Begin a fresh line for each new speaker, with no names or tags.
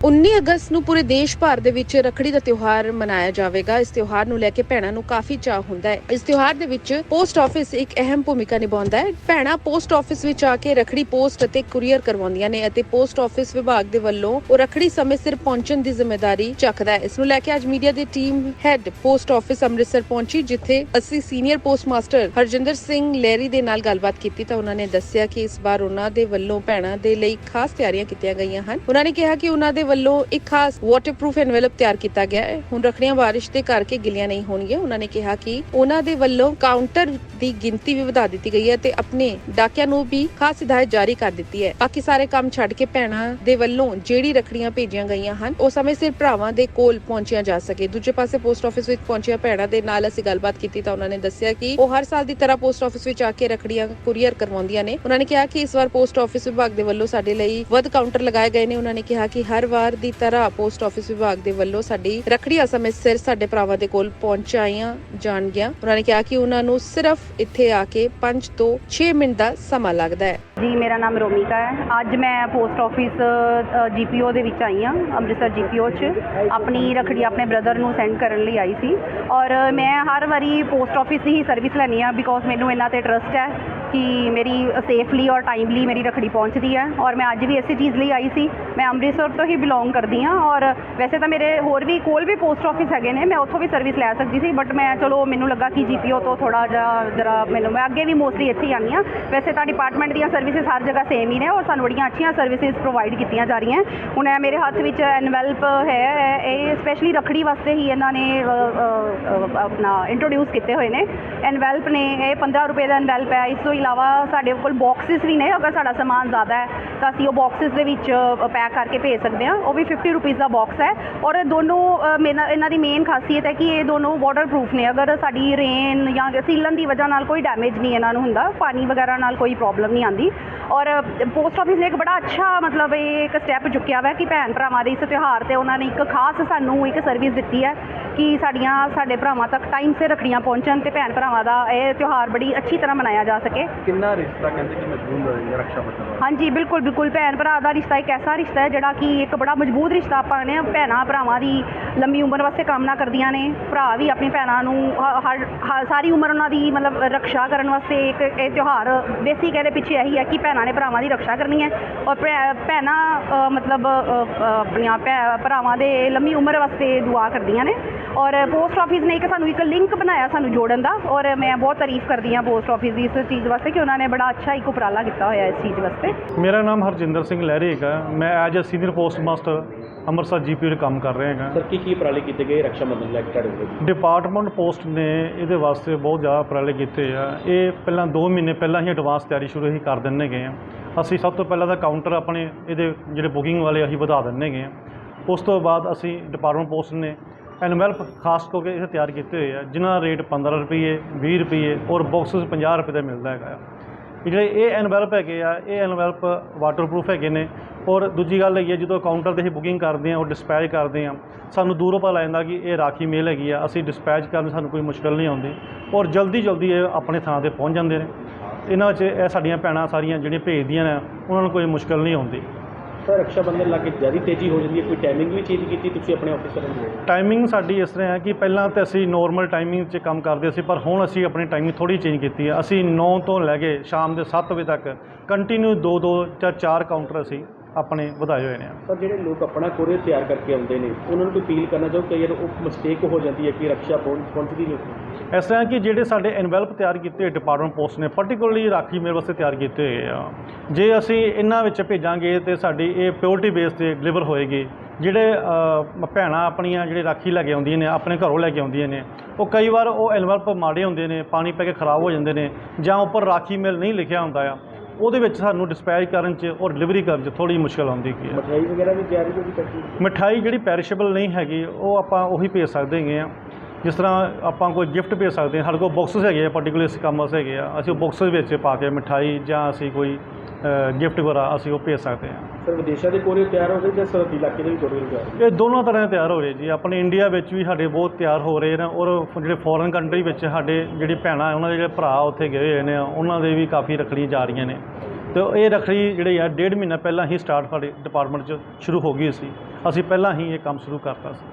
19 ਅਗਸਤ ਨੂੰ ਪੂਰੇ ਦੇਸ਼ ਭਰ ਦੇ ਵਿੱਚ ਰੱਖੜੀ ਦਾ ਤਿਉਹਾਰ ਮਨਾਇਆ ਜਾਵੇਗਾ। ਇਸ ਤਿਉਹਾਰ ਨੂੰ ਲੈ ਕੇ ਭੈਣਾਂ ਨੂੰ ਕਾਫੀ ਚਾਅ ਹੁੰਦਾ ਹੈ। ਇਸ ਤਿਉਹਾਰ ਦੇ ਵਿੱਚ ਪੋਸਟ ਆਫਿਸ ਇੱਕ ਅਹਿਮ ਭੂਮਿਕਾ ਨਿਭਾਉਂਦਾ ਹੈ। ਭੈਣਾਂ ਪੋਸਟ ਆਫਿਸ ਵਿੱਚ ਆ ਕੇ ਰੱਖੜੀ ਪੋਸਟ ਅਤੇ ਕੁਰੀਅਰ ਕਰਵਾਉਂਦੀਆਂ ਨੇ ਅਤੇ ਪੋਸਟ ਆਫਿਸ ਵਿਭਾਗ ਦੇ ਵੱਲੋਂ ਉਹ ਰੱਖੜੀ ਸਮੇਂ ਸਿਰ ਪਹੁੰਚਣ ਦੀ ਜ਼ਿੰਮੇਵਾਰੀ ਚੱਕਦਾ ਹੈ। ਇਸ ਨੂੰ ਲੈ ਕੇ ਅੱਜ ਮੀਡੀਆ ਦੀ team head post office Amritsar ਪਹੁੰਚੀ, ਜਿੱਥੇ ਅਸੀਂ senior post master Harjinder Singh Lahiri ਦੇ ਨਾਲ ਗੱਲਬਾਤ ਕੀਤੀ ਤਾਂ ਉਹਨਾਂ ਨੇ ਦੱਸਿਆ ਕਿ ਇਸ ਵਾਰ ਉਹਨਾਂ ਦੇ ਵੱਲੋਂ ਭੈਣਾਂ ਦੇ ਲਈ ਖਾਸ ਤਿਆਰੀਆਂ ਕੀਤੀਆਂ ਗਈਆਂ ਹਨ। ਉਹਨਾਂ ਨੇ ਕਿਹਾ ਕਿ ਉਹਨਾਂ ਦੇ ਵੱਲੋਂ ਇੱਕ ਖਾਸ ਵਾਟਰਪ੍ਰੂਫ ਐਨਵੈਲਪ ਤਿਆਰ ਕੀਤਾ ਗਿਆ ਹੈ। ਹੁਣ ਰੱਖੜੀਆਂ ਬਾਰਿਸ਼ ਦੇ ਕਰਕੇ ਗਿੱਲੀਆਂ ਨਹੀਂ ਹੋਣਗੀਆਂ। ਉਹਨਾਂ ਨੇ ਕਿਹਾ ਕਿ ਉਹਨਾਂ ਦੇ ਵੱਲੋਂ ਕਾਊਂਟਰ ਦੀ ਗਿਣਤੀ ਵੀ ਵਧਾ ਦਿੱਤੀ ਗਈ ਹੈ ਤੇ ਆਪਣੇ ਡਾਕਿਆਂ ਨੂੰ ਵੀ ਖਾਸ ਹਦਾਇਤ ਜਾਰੀ ਕਰ ਦਿੱਤੀ ਹੈ। ਬਾਕੀ ਸਾਰੇ ਕੰਮ ਛੱਡ ਕੇ ਭੈਣਾਂ ਦੇ ਵੱਲੋਂ ਜਿਹੜੀ ਰੱਖੜੀਆਂ ਭੇਜੀਆਂ ਗਈਆਂ ਹਨ, ਉਹ ਸਮੇਂ ਸਿਰ ਭਰਾਵਾਂ ਦੇ ਕੋਲ ਪਹੁੰਚੀਆਂ ਜਾ ਸਕੇ। ਦੂਜੇ ਪਾਸੇ ਪੋਸਟ ਆਫਿਸ ਵਿੱਚ ਪਹੁੰਚੀਆਂ ਭੈਣਾਂ ਦੇ ਨਾਲ ਅਸੀਂ ਗੱਲਬਾਤ ਕੀਤੀ ਤਾਂ ਉਹਨਾਂ ਨੇ ਦੱਸਿਆ ਕਿ ਉਹ ਹਰ ਸਾਲ ਦੀ ਤਰ੍ਹਾਂ ਪੋਸਟ ਆਫਿਸ ਵਿੱਚ ਆ ਕੇ ਰੱਖੜੀਆਂ ਕੁਰੀਅਰ ਕਰਵਾਉਂਦੀਆਂ ਨੇ। ਉਹਨਾਂ ਨੇ ਕਿਹਾ ਕਿ ਇਸ ਵਾਰ ਪੋਸਟ ਆਫਿਸ ਵਿਭਾਗ ਦੇ ਵੱਲੋਂ ਸਾਡੇ ਲਈ ਵੱਧ ਕਾਊਂਟਰ ਲਗਾਏ ਗਏ ਨੇ। ਉਹਨਾਂ ਨੇ ਕਿਹਾ ਕਿ ਹਰ ਵਾਰ ਦੀ ਤਰ੍ਹਾਂ ਪੋਸਟ ਆਫਿਸ ਵਿਭਾਗ ਦੇ ਵੱਲੋਂ ਸਾਡੀ ਰੱਖੜੀਆਂ ਸਮੇਂ ਸਿਰ ਸਾਡੇ ਭਰਾਵਾਂ ਦੇ ਕੋਲ ਪਹੁੰਚਾਈਆਂ ਜਾਣਗੀਆਂ। ਉਹਨਾਂ ਨੇ ਕਿਹਾ ਕਿ ਉਹਨਾਂ ਨੂੰ ਸਿਰਫ ਇੱਥੇ ਆ ਕੇ 5 ਤੋਂ 6 ਮਿੰਟ ਦਾ ਸਮਾਂ ਲੱਗਦਾ ਹੈ।
ਜੀ, ਮੇਰਾ ਨਾਮ ਰੋਮਿਕਾ ਹੈ। ਅੱਜ ਮੈਂ ਪੋਸਟ ਆਫਿਸ ਜੀਪੀਓ ਦੇ ਵਿੱਚ ਆਈ ਹਾਂ, ਅੰਮ੍ਰਿਤਸਰ ਜੀਪੀਓ 'ਚ। ਆਪਣੀ ਰਖੜੀ ਆਪਣੇ ਬ੍ਰਦਰ ਨੂੰ ਸੈਂਡ ਕਰਨ ਲਈ ਆਈ ਸੀ। ਔਰ ਮੈਂ ਹਰ ਵਾਰੀ ਪੋਸਟ ਆਫਿਸ ਦੀ ਹੀ ਸਰਵਿਸ ਲੈਣੀ ਆ ਬਿਕੋਜ਼ ਮੈਨੂੰ ਇਹਨਾਂ ਤੇ ਟਰਸਟ ਹੈ ਕਿ ਮੇਰੀ ਸੇਫਲੀ ਔਰ ਟਾਈਮਲੀ ਮੇਰੀ ਰਖੜੀ ਪਹੁੰਚਦੀ ਹੈ। ਔਰ ਮੈਂ ਅੱਜ ਵੀ ਇਸੇ ਚੀਜ਼ ਲਈ ਆਈ ਸੀ। ਮੈਂ ਅੰਮ੍ਰਿਤਸਰ ਤੋਂ ਹੀ ਬਿਲੋਂਗ ਕਰਦੀ ਹਾਂ। ਔਰ ਵੈਸੇ ਤਾਂ ਮੇਰੇ ਹੋਰ ਵੀ ਕੋਲ ਵੀ ਪੋਸਟ ਆਫਿਸ ਹੈਗੇ ਨੇ, ਮੈਂ ਉੱਥੋਂ ਵੀ ਸਰਵਿਸ ਲੈ ਸਕਦੀ ਸੀ ਬਟ ਮੈਂ ਚਲੋ ਮੈਨੂੰ ਲੱਗਾ ਕਿ ਜੀਪੀਓ ਤੋਂ ਥੋੜਾ ਜਿਹਾ ਜਰਾ ਮੈਨੂੰ, ਮੈਂ ਅੱਗੇ ਵੀ ਮੋਸਟਲੀ ਇੱਥੇ ਹੀ ਆਉਂਦੀ ਹਾਂ। ਵੈਸੇ ਤਾਂ ਡਿਪਾਰਟਮੈਂਟ ਦੀਆਂ ਸਰਵਿਸ ਸਰਵਿਸਿਜ਼ ਹਰ ਜਗ੍ਹਾ ਸੇਮ ਹੀ ਨੇ ਔਰ ਸਾਨੂੰ ਬੜੀਆਂ ਅੱਛੀਆਂ ਸਰਵਿਸਿਜ਼ ਪ੍ਰੋਵਾਈਡ ਕੀਤੀਆਂ ਜਾ ਰਹੀਆਂ। ਹੁਣ ਇਹ ਮੇਰੇ ਹੱਥ ਵਿੱਚ ਐਨਵੈਲਪ ਹੈ, ਇਹ ਸਪੈਸ਼ਲੀ ਰੱਖੜੀ ਵਾਸਤੇ ਹੀ ਇਹਨਾਂ ਨੇ ਆਪਣਾ ਇੰਟਰੋਡਿਊਸ ਕੀਤੇ ਹੋਏ ਨੇ। ਐਨਵੈਲਪ ਨੇ, ਇਹ 15 ਰੁਪਏ ਦਾ ਐਨਵੈਲਪ ਹੈ। ਇਸ ਤੋਂ ਇਲਾਵਾ ਸਾਡੇ ਕੋਲ ਬਾਕਸਿਸ ਵੀ ਨੇ, ਅਗਰ ਸਾਡਾ ਸਮਾਨ ਜ਼ਿਆਦਾ ਹੈ ਤਾਂ ਅਸੀਂ ਉਹ ਬਾਕਸਿਸ ਦੇ ਵਿੱਚ ਪੈਕ ਕਰਕੇ ਭੇਜ ਸਕਦੇ ਹਾਂ। ਉਹ ਵੀ 50 ਰੁਪਏ ਦਾ ਬਾਕਸ ਹੈ। ਔਰ ਇਹ ਦੋਨੋਂ ਅ, ਮੇਨਾ- ਇਹਨਾਂ ਦੀ ਮੇਨ ਖਾਸੀਅਤ ਹੈ ਕਿ ਇਹ ਦੋਨੋਂ ਵਾਟਰ ਪ੍ਰੂਫ ਨੇ। ਅਗਰ ਸਾਡੀ ਰੇਨ ਜਾਂ ਸੀਲਨ ਦੀ ਵਜ੍ਹਾ ਨਾਲ ਕੋਈ ਡੈਮੇਜ ਨਹੀਂ ਇਹਨਾਂ ਨੂੰ ਹੁੰਦਾ ਪਾਣੀ ਵਗੈਰਾ ਨਾਲ ਕੋਈ ਪ੍ਰੋਬਲਮ ਨਹੀਂ ਆਉਂਦੀ। ਔਰ ਪੋਸਟ ਆਫਿਸ ਨੇ ਇੱਕ ਬੜਾ ਅੱਛਾ ਮਤਲਬ ਇਹ ਇੱਕ ਸਟੈਪ ਚੁੱਕਿਆ ਵਾ ਕਿ ਭੈਣ ਭਰਾਵਾਂ ਦੇ ਇਸ ਤਿਉਹਾਰ ਤੇ ਉਹਨਾਂ ਨੇ ਇੱਕ ਖਾਸ ਸਾਨੂੰ ਇੱਕ ਸਰਵਿਸ ਦਿੱਤੀ ਹੈ ਕਿ ਸਾਡੀਆਂ ਸਾਡੇ ਭਰਾਵਾਂ ਤੱਕ ਟਾਈਮ ਸਿਰ ਰੱਖੜੀਆਂ ਪਹੁੰਚਣ ਤੇ ਭੈਣ ਭਰਾਵਾਂ ਦਾ ਇਹ ਤਿਉਹਾਰ ਬੜੀ ਅੱਛੀ ਤਰ੍ਹਾਂ ਮਨਾਇਆ ਜਾ ਸਕੇ।
ਕਿੰਨਾ ਰਿਸ਼ਤਾ ਕਹਿੰਦੇ ਕਿ ਮਜ਼ਬੂਤ ਹੋਏਗਾ ਰੱਖਿਆ ਬੰਧਨ
ਹਾਂਜੀ ਬਿਲਕੁਲ ਬਿਲਕੁਲ। ਭੈਣ ਭਰਾ ਦਾ ਰਿਸ਼ਤਾ ਇੱਕ ਐਸਾ ਰਿਸ਼ਤਾ ਹੈ ਜਿਹੜਾ ਕਿ ਇੱਕ ਬੜਾ ਮਜ਼ਬੂਤ ਰਿਸ਼ਤਾ ਆਪਾਂ ਨੇ ਭੈਣਾਂ ਭਰਾਵਾਂ ਦੀ ਲੰਮੀ ਉਮਰ ਵਾਸਤੇ ਕਾਮਨਾ ਕਰਦੀਆਂ ਨੇ। ਭਰਾ ਵੀ ਆਪਣੀ ਭੈਣਾਂ ਨੂੰ ਹਰ ਸਾਰੀ ਉਮਰ ਉਹਨਾਂ ਦੀ ਮਤਲਬ ਰੱਖਿਆ ਕਰਨ ਵਾਸਤੇ ਇੱਕ ਇਹ ਤਿਉਹਾਰ ਬੇਸਿਕ ਇਹਦੇ ਪਿੱਛੇ ਇਹੀ ਹੈ ਕਿ ਭੈਣਾਂ ਨੇ ਭਰਾਵਾਂ ਦੀ ਰੱਖਿਆ ਕਰਨੀ ਹੈ। ਔਰ ਭੈ- ਭੈਣਾਂ ਮਤਲਬ ਆਪਣੀਆਂ ਭੈ- ਭਰਾਵਾਂ ਦੇ ਲੰਮੀ ਉਮਰ ਵਾਸਤੇ ਦੁਆ ਕਰਦੀਆਂ ਨੇ। ਔਰ ਪੋਸਟ ਆਫਿਸ ਨੇ ਇੱਕ ਸਾਨੂੰ ਇੱਕ ਲਿੰਕ ਬਣਾਇਆ ਸਾਨੂੰ ਜੋੜਨ ਦਾ। ਔਰ ਮੈਂ ਬਹੁਤ ਤਾਰੀਫ ਕਰਦੀ ਹਾਂ ਪੋਸਟ ਆਫਿਸ ਦੀ ਇਸ ਚੀਜ਼ ਵਾਸਤੇ ਕਿ ਉਹਨਾਂ ਨੇ ਬੜਾ ਅੱਛਾ ਇੱਕ ਉਪਰਾਲਾ ਕੀਤਾ ਹੋਇਆ ਇਸ ਚੀਜ਼ ਵਾਸਤੇ।
ਮੇਰਾ ਨਾਮ ਹਰਜਿੰਦਰ ਸਿੰਘ ਲਹਿਰੀ ਹੈਗਾ ਮੈਂ as a senior post master Amritsar GP ਦੇ ਕੰਮ ਕਰ ਰਿਹਾ ਹੈਗਾ।
ਸਰ ਕੀ ਕੀ ਉਪਰਾਲੇ ਕੀਤੇ ਗਏ? ਰੱਖਿਆ ਬੰਧਨ ਲੈ ਕੇ ਤੁਹਾਡੇ ਕੋਲ
ਡਿਪਾਰਟਮੈਂਟ ਪੋਸਟ ਨੇ ਇਹਦੇ ਵਾਸਤੇ ਬਹੁਤ ਜ਼ਿਆਦਾ ਉਪਰਾਲੇ ਕੀਤੇ ਆ। ਇਹ ਪਹਿਲਾਂ 2 ਮਹੀਨੇ ਪਹਿਲਾਂ ਹੀ ਐਡਵਾਂਸ ਤਿਆਰੀ ਸ਼ੁਰੂ ਹੀ ਕਰ ਦਿੰਨੇ ਗਏ ਆ। ਅਸੀਂ ਸਭ ਤੋਂ ਪਹਿਲਾਂ ਤਾਂ ਕਾਊਂਟਰ ਆਪਣੇ ਇਹਦੇ ਜਿਹੜੇ ਬੁਕਿੰਗ ਵਾਲੇ ਅਸੀਂ ਵਧਾ ਦਿੰਨੇ ਗਏ ਆ। ਉਸ ਤੋਂ ਬਾਅਦ ਅਸੀਂ ਡਿਪਾਰਟਮੈਂਟ ਪੋਸਟ ਨੇ ਐਨਵੈਲਪ ਖਾਸ ਕਰਕੇ ਇਹ ਤਿਆਰ ਕੀਤੇ ਹੋਏ ਆ, ਜਿਨ੍ਹਾਂ ਦਾ ਰੇਟ 15 ਰੁਪਏ 20 ਰੁਪਏ ਔਰ ਬਾਕਸਸ 50 ਰੁਪਏ ਦਾ ਮਿਲਦਾ ਹੈਗਾ ਆ। ਜਿਹੜੇ ਇਹ ਐਨਵੈਲਪ ਹੈਗੇ ਆ, ਇਹ ਐਨਵੈਲਪ ਵਾਟਰਪ੍ਰੂਫ ਹੈਗੇ ਨੇ। ਔਰ ਦੂਜੀ ਗੱਲ ਹੈਗੀ ਹੈ ਜਦੋਂ ਕਾਊਂਟਰ ਤੇ ਅਸੀਂ ਬੁਕਿੰਗ ਕਰਦੇ ਆ ਔਰ ਡਿਸਪੈਚ ਕਰਦੇ ਆ ਸਾਨੂੰ ਦੂਰੋਂ ਪਤਾ ਲੱਗਦਾ ਕਿ ਇਹ ਰਾਖੀ ਮੇਲ ਹੈਗੀ ਆ ਅਸੀਂ ਡਿਸਪੈਚ ਕਰਨ 'ਚ ਸਾਨੂੰ ਕੋਈ ਮੁਸ਼ਕਲ ਨਹੀਂ ਆਉਂਦੀ ਔਰ ਜਲਦੀ ਜਲਦੀ ਇਹ ਆਪਣੇ ਥਾਂ ਤੇ ਪਹੁੰਚ ਜਾਂਦੇ ਨੇ। ਇਹਨਾਂ ਵਿੱਚ ਇਹ ਸਾਡੀਆਂ ਭੈਣਾਂ ਸਾਰੀਆਂ ਜਿਹੜੀਆਂ ਭੇਜਦੀਆਂ ਨੇ ਉਹਨਾਂ ਨੂੰ ਕੋਈ ਮੁਸ਼ਕਲ ਨਹੀਂ ਆਉਂਦੀ।
ਸਰ ਰੱਖਿਆ ਬੰਧਨ ਲਾ ਕੇ ਜ਼ਿਆਦਾ ਤੇਜ਼ੀ ਹੋ ਜਾਂਦੀ ਹੈ ਕੋਈ ਟਾਈਮਿੰਗ ਵੀ ਚੇਂਜ ਕੀਤੀ ਤੁਸੀਂ ਆਪਣੇ ਆਫਿਸਰਾਂ ਨੂੰ?
ਟਾਈਮਿੰਗ ਸਾਡੀ ਇਸ ਤਰ੍ਹਾਂ ਹੈ ਕਿ ਪਹਿਲਾਂ ਤਾਂ ਅਸੀਂ ਨੋਰਮਲ ਟਾਈਮਿੰਗ 'ਚ ਕੰਮ ਕਰਦੇ ਸੀ ਪਰ ਹੁਣ ਅਸੀਂ ਆਪਣੀ ਟਾਈਮਿੰਗ ਥੋੜੀ ਚੇਂਜ ਕੀਤੀ ਹੈ। ਅਸੀਂ 9 ਤੋਂ ਲੈ ਕੇ ਸ਼ਾਮ ਦੇ 7 ਵਜੇ ਤੱਕ ਕੰਟੀਨਿਊ 2 2 ਜਾਂ 4 ਕਾਊਂਟਰ ਅਸੀਂ ਆਪਣੇ ਵਧਾਏ ਹੋਏ ਨੇ।
ਸਰ ਜਿਹੜੇ ਲੋਕ ਆਪਣਾ ਕੋਰੀਅਰ ਤਿਆਰ ਕਰਕੇ ਆਉਂਦੇ ਨੇ ਉਹਨਾਂ ਨੂੰ ਕੋਈ ਅਪੀਲ ਕਰਨਾ ਚਾਹੋ ਕਈ ਵਾਰ ਉਹ ਮਿਸਟੇਕ ਹੋ ਜਾਂਦੀ ਹੈ ਕਿ ਰੱਖਿਆ ਪਹੁੰਚ ਪਹੁੰਚਦੀ ਨਹੀਂ।
ਇਸ ਤਰ੍ਹਾਂ ਕਿ ਜਿਹੜੇ ਸਾਡੇ ਐਨਵੈਲਪ ਤਿਆਰ ਕੀਤੇ ਹੋਏ ਡਿਪਾਰਟਮੈਂਟ ਪੋਸਟ ਨੇ ਪਾਰਟਿਕੂਲਰਲੀ ਰਾਖੀ ਮੇਰੇ ਵਾਸਤੇ ਤਿਆਰ ਕੀਤੇ ਹੋਏ ਆ ਜੇ ਅਸੀਂ ਇਹਨਾਂ ਵਿੱਚ ਭੇਜਾਂਗੇ ਤੇ ਸਾਡੀ ਇਹ ਪਿਓਰਿਟੀ ਬੇਸ ਤੇ ਡਿਲੀਵਰ ਹੋਏਗੀ। ਜਿਹੜੇ ਭੈਣਾਂ ਆਪਣੀਆਂ ਜਿਹੜੇ ਰਾਖੀ ਲੈ ਕੇ ਆਉਂਦੀਆਂ ਨੇ ਆਪਣੇ ਘਰੋਂ ਲੈ ਕੇ ਆਉਂਦੀਆਂ ਨੇ ਉਹ ਕਈ ਵਾਰ ਉਹ ਐਨਵੈਲਪ ਮਾੜੇ ਹੁੰਦੇ ਨੇ ਪਾਣੀ ਪੈ ਕੇ ਖਰਾਬ ਹੋ ਜਾਂਦੇ ਨੇ ਜਾਂ ਉੱਪਰ ਰਾਖੀ ਮੇਲ ਨਹੀਂ ਲਿਖਿਆ ਹੁੰਦਾ ਆ। ਉਹਦੇ ਵਿੱਚ ਸਾਨੂੰ ਡਿਸਪੈਚ ਕਰਨ 'ਚ ਔਰ ਡਿਲੀਵਰੀ ਕਰਨ 'ਚ ਥੋੜੀ ਮੁਸ਼ਕਲ ਆਉਂਦੀ ਕੀ ਹੈ।
ਮਠਿਆਈ ਵਗੈਰਾ ਵੀ ਤਿਆਰੀ ਜੋ ਵੀ ਕਰਦੀ
ਮਠਾਈ ਜਿਹੜੀ ਪੈਰਿਸ਼ੇਬਲ ਨਹੀਂ ਹੈਗੀ ਉਹ ਆਪਾਂ ਉਹੀ ਭੇਜ ਸਕਦੇ ਹੈਗੇ ਆ ਜਿਸ ਤਰ੍ਹਾਂ ਆਪਾਂ ਕੋਈ ਗਿਫਟ ਭੇਜ ਸਕਦੇ ਹਾਂ। ਸਾਡੇ ਕੋਲ ਬਾਕਸਸ ਹੈਗੇ ਆ ਪਾਰਟਿਕੂਲਰ ਇਸ ਕੰਮ ਵਾਸਤੇ ਹੈਗੇ ਆ। ਅਸੀਂ ਉਹ ਬਾਕਸਸ ਵਿੱਚ ਪਾ ਕੇ ਮਠਾਈ ਜਾਂ ਅਸੀਂ ਕੋਈ ਗਿਫਟ ਵਗੈਰਾ ਅਸੀਂ ਉਹ ਭੇਜ ਸਕਦੇ ਹਾਂ।
ਸਰ ਵਿਦੇਸ਼ਾਂ ਦੇ ਕੋਰੀਅਰ ਤਿਆਰ ਹੋ ਗਏ ਜਾਂ ਸਰਹੱਦੀ ਇਲਾਕੇ ਦੇ ਵੀ ਕੋਰੀਅਰ ਤਿਆਰ ਹੋ
ਇਹ ਦੋਨੋਂ ਤਰ੍ਹਾਂ ਦੇ ਤਿਆਰ ਹੋ ਰਹੇ ਜੀ। ਆਪਣੇ ਇੰਡੀਆ ਵਿੱਚ ਵੀ ਸਾਡੇ ਬਹੁਤ ਤਿਆਰ ਹੋ ਰਹੇ ਨੇ ਔਰ ਜਿਹੜੇ ਫੋਰਨ ਕੰਟਰੀ ਵਿੱਚ ਸਾਡੇ ਜਿਹੜੀ ਭੈਣਾਂ ਉਹਨਾਂ ਦੇ ਜਿਹੜੇ ਭਰਾ ਉੱਥੇ ਗਏ ਹੋਏ ਨੇ ਉਹਨਾਂ ਦੇ ਵੀ ਕਾਫੀ ਰੱਖੜੀਆਂ ਜਾ ਰਹੀਆਂ ਨੇ। ਤੇ ਇਹ ਰੱਖੜੀ ਜਿਹੜੀ ਆ ਡੇਢ ਮਹੀਨਾ ਪਹਿਲਾਂ ਹੀ ਸਟਾਰਟ ਸਾਡੇ ਡਿਪਾਰਟਮੈਂਟ 'ਚ ਸ਼ੁਰੂ ਹੋ ਗਈ ਸੀ। ਅਸੀਂ ਪਹਿਲਾਂ ਹੀ ਇਹ ਕੰਮ ਸ਼ੁਰੂ ਕਰਤਾ ਸੀ।